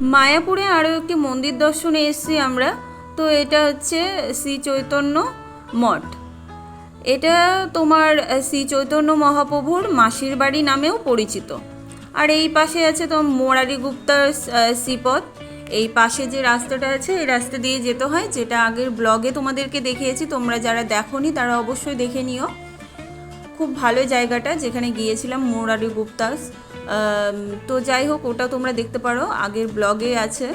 মায়াপুরে আরও একটি মন্দির দর্শনে এসেছি আমরা। তো এটা হচ্ছে শ্রী চৈতন্য মঠ। এটা তোমার শ্রী চৈতন্য মহাপ্রভুর মাসির বাড়ি নামেও পরিচিত। আর এই পাশে আছে তো মোরারি গুপ্তার শ্রীপথ এই পাশে যে রাস্তাটা আছে, এই রাস্তা দিয়ে যেতে হয়, যেটা আগের ব্লগে তোমাদেরকে দেখিয়েছি। তোমরা যারা দেখোনি, তারা অবশ্যই দেখে নিও। খুব ভালো জায়গাটা, যেখানে গিয়েছিলাম মোরারি গুপ্তাস তো যাই হোক, ওটা তোমরা দেখতে পারো, আগের ব্লগে আছে।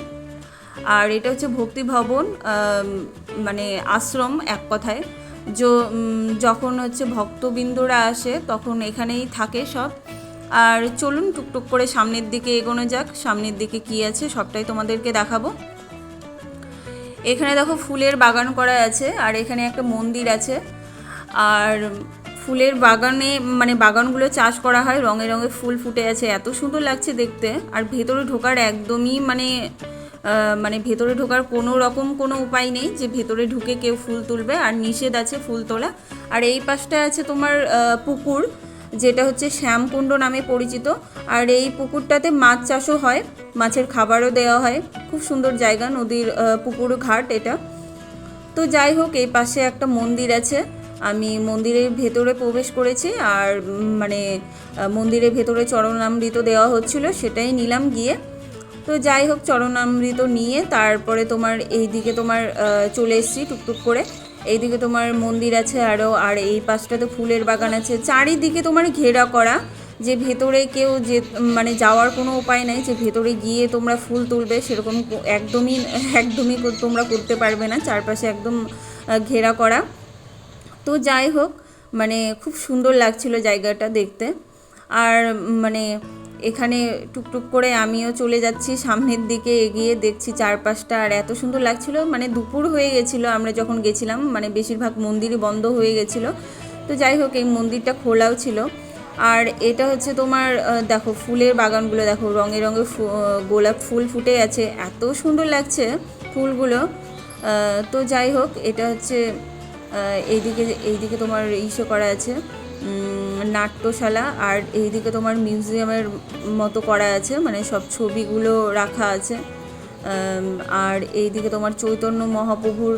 আর এটা হচ্ছে ভক্তি ভবন মানে আশ্রম এক কথায়। যখন হচ্ছে ভক্তবিন্দুরা আসে, তখন এখানেই থাকে সব। আর চলুন টুকটুক করে সামনের দিকে এগোনো যাক, সামনের দিকে কি আছে সবটাই তোমাদেরকে দেখাবো। এখানে দেখো ফুলের বাগান করা আছে, আর এখানে একটা মন্দির আছে। আর ফুলের বাগানে মানে বাগানগুলো চাষ করা হয়, রঙে রঙে ফুল ফুটে আছে। এত সুন্দর লাগছে দেখতে। আর ভেতরে ঢোকার একদমই মানে মানে ভেতরে ঢোকার কোনো রকম কোনো উপায় নেই যে ভেতরে ঢুকে কেউ ফুল তুলবে। আর নিষেধ আছে ফুল তোলা। আর এই পাশটা আছে তোমার পুকুর, যেটা হচ্ছে শ্যামকুণ্ড নামে পরিচিত। আর এই পুকুরটাতে মাছ চাষও হয়। মাছের খাবারও দেওয়া হয়। খুব সুন্দর জায়গা, নদীর পুকুর ঘাট এটা। তো যাই হোক, এই পাশে একটা মন্দির আছে। আমি মন্দিরের ভেতরে প্রবেশ করেছি আর মানে মন্দিরের ভেতরে চরণামৃত দেওয়া হচ্ছিল, সেটাই নিলাম গিয়ে। তো যাই হোক, চরণামৃত নিয়ে তারপরে তোমার এই দিকে তোমার চলে এসেছি টুকটুক করে। এইদিকে তোমার মন্দির আছে আরও আর এই পাশটাতে ফুলের বাগান আছে। চারিদিকে তোমার ঘেরা করা, যে ভেতরে কেউ যে মানে যাওয়ার কোনো উপায় নাই, যে ভেতরে গিয়ে তোমরা ফুল তুলবে, সেরকম একদমই একদমই তোমরা করতে পারবে না, চারপাশে একদম ঘেরা করা। তো যাই হোক মানে খুব সুন্দর লাগছিল জায়গাটা দেখতে। আর মানে এখানে টুকটুক করে আমিও চলে যাচ্ছি, সামনের দিকে এগিয়ে দেখছি চারপাশটা। আর এত সুন্দর লাগছিল মানে দুপুর হয়ে গেছিল আমরা যখন গেছিলাম মানে বেশিরভাগ মন্দিরই বন্ধ হয়ে গেছিল। তো যাই হোক, এই মন্দিরটা খোলাও ছিল। আর এটা হচ্ছে তোমার দেখো ফুলের বাগানগুলো, দেখো রঙে রঙে গোলাপ ফুল ফুটে আছে। এত সুন্দর লাগছে ফুলগুলো। তো যাই হোক, এটা হচ্ছে এইদিকে এইদিকে তোমার ইসে করা আছে নাট্যশালা, আর এইদিকে তোমার মিউজিয়ামের মতো করা আছে মানে সব ছবিগুলো রাখা আছে। আর এইদিকে তোমার চৈতন্য মহাপ্রভুর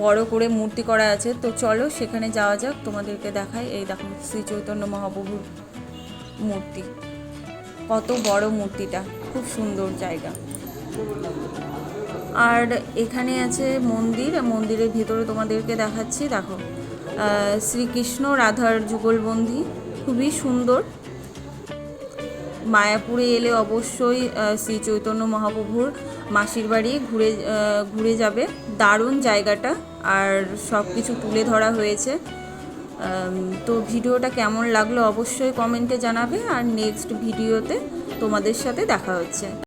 বড় করে মূর্তি করা আছে। তো চলো সেখানে যাওয়া যাক, তোমাদেরকে দেখাই এই দেখো শ্রী চৈতন্য মহাপ্রভুর মূর্তি। কত বড় মূর্তিটা, খুব সুন্দর জায়গা। আর এখানে আছে মন্দির, মন্দিরের ভিতরে তোমাদেরকে দেখাচ্ছি, দেখো শ্রীকৃষ্ণ রাধার যুগলবন্দি, খুবই সুন্দর। মায়াপুরে এলে অবশ্যই শ্রী চৈতন্য মহাপ্রভুর মাসির বাড়ি ঘুরে ঘুরে যাবে। দারুণ জায়গাটা, আর সব কিছু তুলে ধরা হয়েছে। তো ভিডিওটা কেমন লাগল অবশ্যই কমেন্টে জানাবে, আর নেক্সট ভিডিওতে তোমাদের সাথে দেখা হচ্ছে।